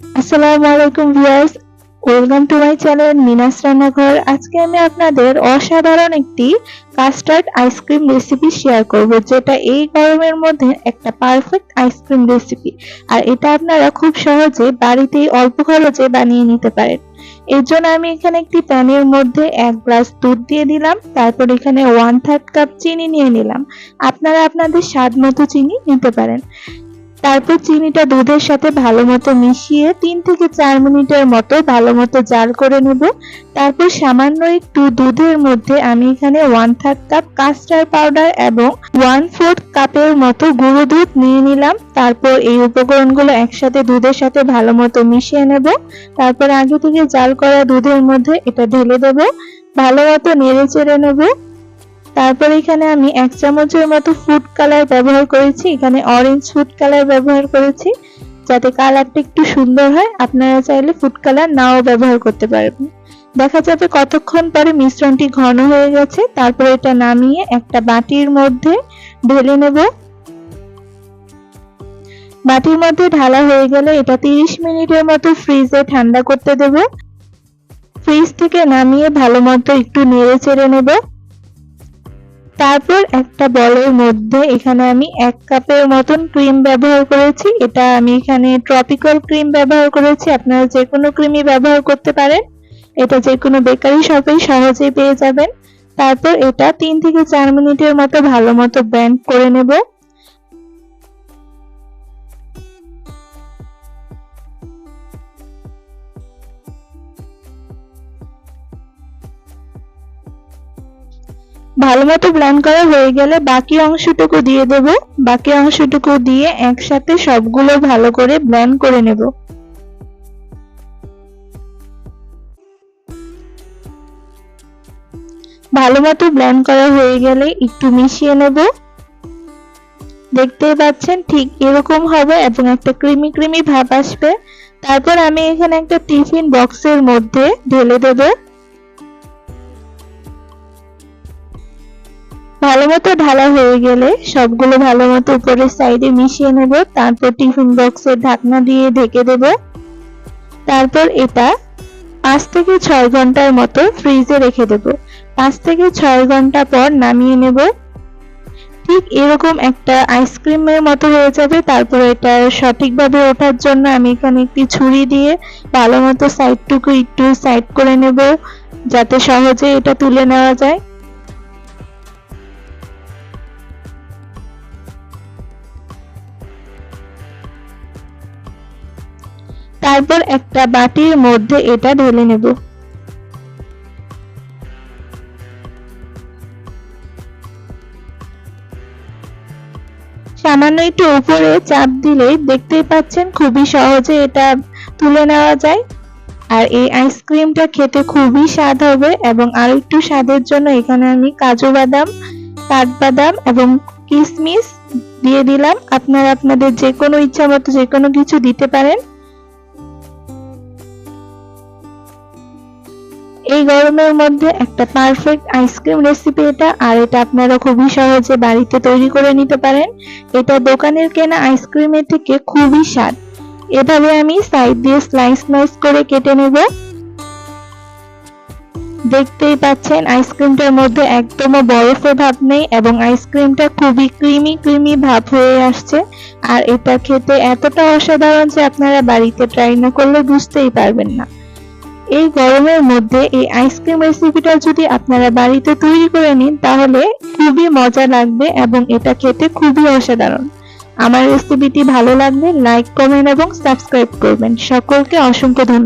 আসসালামু আলাইকুম viewers, welcome to my channel Minas রান্নাঘর। আজকে আমি আপনাদের অসাধারণ একটি কাস্টার্ড আইসক্রিম রেসিপি শেয়ার করব, যেটা এই গরমের মধ্যে একটা পারফেক্ট আইসক্রিম রেসিপি। আর এটা আপনারা খুব সহজে বাড়িতেই অল্প খরচে বানিয়ে নিতে পারেন। এর জন্য আমি এখানে একটি প্যানের মধ্যে এক গ্লাস দুধ দিয়ে দিলাম, তারপর এখানে ওয়ান থার্ড কাপ চিনি নিয়ে নিলাম। আপনারা আপনাদের স্বাদ মতো চিনি নিতে পারেন। তারপর চিনিটা দুধের সাথে ভালো মতো মিশিয়ে তিন থেকে চার মিনিটের মতো ভালো মতো জাল করে নেব। তারপর সামান্য একটু দুধের মধ্যে আমি এখানে one third cup custard powder এবং ওয়ান ফোর্থ কাপের মতো গুঁড়ো দুধ নিয়ে নিলাম। তারপর এই উপকরণগুলো একসাথে দুধের সাথে ভালো মতো মিশিয়ে নেব। তারপর আগে থেকে জাল করা দুধের মধ্যে এটা ঢেলে দেব। ভালো মতো নেড়ে চেড়ে নেব। তারপর এখানে আমি এক চামচের মতো ফুড কালার ব্যবহার করেছি, এখানে অরেঞ্জ ফুড কালার ব্যবহার করেছি, যাতে কালারটা একটু সুন্দর হয়। আপনারা চাইলে ফুড কালার নাও ব্যবহার করতে পারবেন। দেখা যাবে কতক্ষণ পরে মিশ্রণটি ঘন হয়ে গেছে, তারপর এটা নামিয়ে একটা বাটির মধ্যে ঢেলে নেব। বাটির মধ্যে ঢালা হয়ে গেলে এটা 30 মিনিটের মতো ফ্রিজে ঠান্ডা করতে দেব। ফ্রিজ থেকে নামিয়ে ভালো মতো একটু নেড়ে চেড়ে নেব। তারপর একটা বলের মধ্যে এখানে আমি এক কাপের মতন ক্রিম ব্যবহার করেছি। এটা আমি এখানে ট্রপিক্যাল ক্রিম ব্যবহার করেছি। আপনারা যে কোনো ক্রিমই ব্যবহার করতে পারেন। এটা যে কোনো বেকারি শপেই সহজেই পেয়ে যাবেন। তারপর এটা তিন থেকে চার মিনিটের মতো ভালো মতো ব্যান্ড করে নেব। ভালো মতো ব্লেন্ড করা হয়ে গেলে বাকি অংশটুকু দিয়ে দেব। বাকি অংশটুকু দিয়ে একসাথে সবগুলো ভালো করে ব্লেন্ড করে নেব। ভালো মতো ব্লেন্ড করা হয়ে গেলে একটু মিশিয়ে নেব। দেখতেই পাচ্ছেন ঠিক এরকম হবে এবং একটা ক্রিমি ক্রিমি ভাব আসবে। তারপর আমি এখানে একটা টিফিন বক্সের মধ্যে ঢেলে দেবো। ভালো মতো ঢালা হয়ে গেলে সবগুলো ভালো মতো উপরের সাইডে মিশিয়ে নেব, তারপর টিফিন বক্সের ঢাকনা দিয়ে ঢেকে দেব। তারপর এটা পাঁচ থেকে ছয় ঘণ্টার মতো ফ্রিজে রেখে দেব। পাঁচ থেকে ছয় ঘণ্টা পর নামিয়ে নেব। ঠিক এরকম একটা আইসক্রিমের মতো হয়ে যাবে। তারপর এটা সঠিকভাবে ওঠার জন্য আমি এখানে একটি ছুরি দিয়ে ভালো মতো সাইডটুকু একটু সাইড করে নেব, যাতে সহজে এটা তুলে নেওয়া যায়। তারপর একটা বাটির মধ্যে এটা ঢেলে নেব। সামান্য একটু উপরে চাপ দিলেই দেখতেই পাচ্ছেন খুবই সহজে এটা তুলে নেওয়া যায়। আর এই আইসক্রিমটা খেতে খুবই স্বাদ হবে এবং আরও একটু স্বাদের জন্য এখানে আমি কাজু বাদাম, কাঠবাদাম এবং কিশমিশ দিয়ে দিলাম। আপনারা আপনাদের যে কোনো ইচ্ছা মতো যে কোনো কিছু দিতে পারেন। এই গরমের মধ্যে একটা পারফেক্ট আইসক্রিম রেসিপি এটা, আর এটা আপনারা খুবই সহজে বাড়িতে তৈরি করে নিতে পারেন। এটা দোকানের কেনা আইসক্রিমের থেকে খুবই স্বাদ। এভাবে আমি সাইড দিয়ে স্লাইস স্লাইস করে কেটে নেব। দেখতেই পাচ্ছেন আইসক্রিমটার মধ্যে একদমও বরফের ভাব নেই এবং আইসক্রিমটা খুবই ক্রিমি ক্রিমি ভাব হয়ে আসছে। আর এটা খেতে এতটা অসাধারণ যে আপনারা বাড়িতে ট্রাই না করলে বুঝতেই পারবেন না। এই গরমের মধ্যে এই আইসক্রিম রেসিপিটা যদি আপনারা বাড়িতে তৈরি করে নিন, তাহলে খুবই মজা লাগবে এবং এটা খেতে খুবই অসাধারণ। আমার রেসিপিটি ভালো লাগবে লাইক কমেন্ট এবং সাবস্ক্রাইব করবেন। সকলকে অসংখ্য ধন্যবাদ।